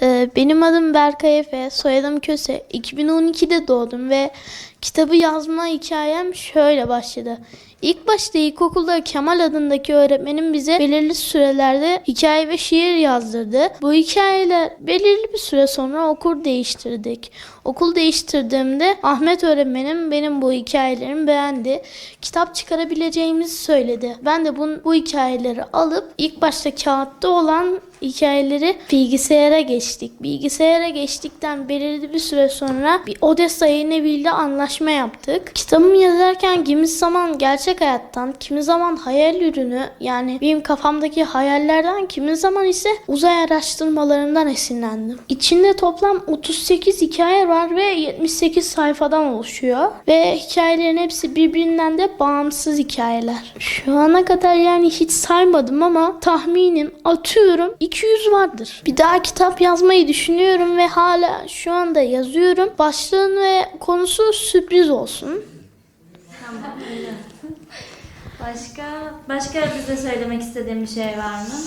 Uh. Benim adım Berkay Efe, soyadım Köse. 2012'de doğdum ve kitabı yazma hikayem şöyle başladı. İlk başta ilkokulda Kemal adındaki öğretmenim bize belirli sürelerde hikaye ve şiir yazdırdı. Bu hikayeler belirli bir süre sonra okul değiştirdik. Okul değiştirdiğimde Ahmet öğretmenim benim bu hikayelerimi beğendi. Kitap çıkarabileceğimizi söyledi. Ben de bu, bu hikayeleri alıp ilk başta kağıtta olan hikayeleri bilgisayara geçtik. Bilgisayara geçtikten belirli bir süre sonra bir Odessa yayın eviyle anlaşma yaptık. Kitabımı yazarken kimi zaman gerçek hayattan, kimi zaman hayal ürünü yani benim kafamdaki hayallerden, kimi zaman ise uzay araştırmalarından esinlendim. İçinde toplam 38 hikaye var ve 78 sayfadan oluşuyor. Ve hikayelerin hepsi birbirinden de bağımsız hikayeler. Şu ana kadar yani hiç saymadım ama tahminim atıyorum 200 vardır. Bir daha kitap yazmayı düşünüyorum ve hala şu anda yazıyorum. Başlığın ve konusu sürpriz olsun. Tamam. Başka başka bize söylemek istediğin bir şey var mı?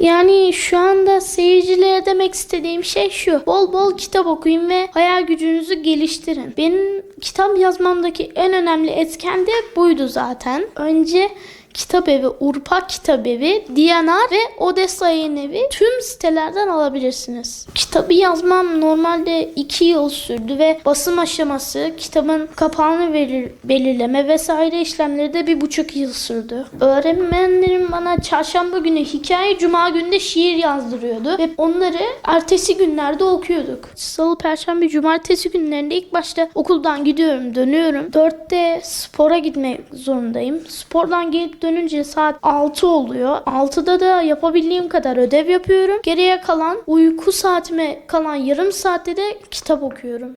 Yani şu anda seyircilere demek istediğim şey şu. Bol bol kitap okuyun ve hayal gücünüzü geliştirin. Benim kitap yazmamdaki en önemli etken de buydu zaten. Önce Kitap Evi, Urpa Kitap Evi, DNR ve Odessa Yayın Evi tüm sitelerden alabilirsiniz. Kitabı yazmam normalde 2 yıl sürdü ve basım aşaması, kitabın kapağını belir- belirleme vesaire işlemleri de bir buçuk yıl sürdü. Öğretmenlerim bana çarşamba günü hikaye, cuma günü de şiir yazdırıyordu ve onları ertesi günlerde okuyorduk. Salı, perşembe, cumartesi günlerinde ilk başta okuldan gidiyorum, dönüyorum. Dörtte spora gitmek zorundayım. Spordan gelip dönünce saat 6 oluyor. 6'da da yapabildiğim kadar ödev yapıyorum. Geriye kalan uyku saatime kalan yarım saatte de kitap okuyorum.